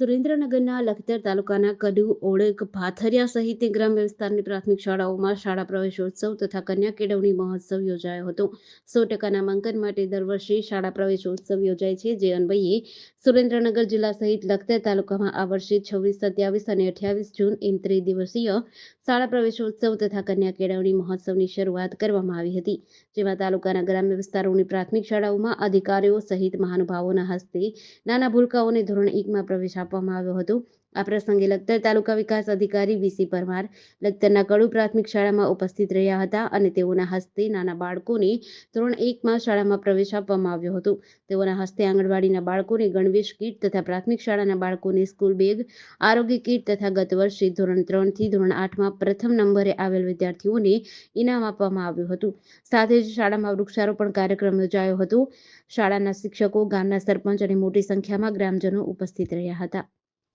સુરેન્દ્રનગરના લખતર તાલુકાના કડુ ઓળક ભાથરિયા સહિતની ગ્રામ્ય વિસ્તારની પ્રાથમિક શાળાઓમાં શાળા પ્રવેશોત્સવ તથા કન્યા કેળવણી મહોત્સવ યોજાયો હતો. સો ટકા નામાંકન માટે દર વર્ષે શાળા પ્રવેશોત્સવ યોજાય છે. જે અન્વયે સુરેન્દ્રનગર જિલ્લા સહિત લખતર તાલુકામાં આ વર્ષે છવ્વીસ, સત્યાવીસ અને અઠ્યાવીસ જૂન એમ ત્રિદિવસીય શાળા પ્રવેશોત્સવ તથા કન્યા કેળવણી મહોત્સવની શરૂઆત કરવામાં આવી હતી. જેમાં તાલુકાના ગ્રામ્ય વિસ્તારોની પ્રાથમિક શાળાઓમાં અધિકારીઓ સહિત મહાનુભાવોના હસ્તે નાના ભૂલકાઓને ધોરણ એકમાં પ્રવેશ આપવામાં આવ્યો હતો. આ પ્રસંગે લખતર તાલુકા વિકાસ અધિકારી વીસી પરમાર લખતરના કડુ પ્રાથમિક શાળામાં ઉપસ્થિત રહ્યા હતા અને તેઓના હસ્તે નાના બાળકોને ધોરણ એકમાં શાળામાં પ્રવેશ આપવામાં આવ્યો હતો. તેઓના હસ્તે આંગણવાડીના બાળકોને ગણવેશ કીટ તથા પ્રાથમિક શાળાના બાળકોને સ્કૂલ બેગ, આરોગ્ય કીટ તથા ગત વર્ષે ધોરણ ત્રણથી ધોરણ આઠમાં પ્રથમ નંબરે આવેલ વિદ્યાર્થીઓને ઇનામ આપવામાં આવ્યું હતું. સાથે જ શાળામાં વૃક્ષારોપણ કાર્યક્રમ યોજાયો હતો. શાળાના શિક્ષકો, ગામના સરપંચ અને મોટી સંખ્યામાં ગ્રામજનો ઉપસ્થિત રહ્યા હતા.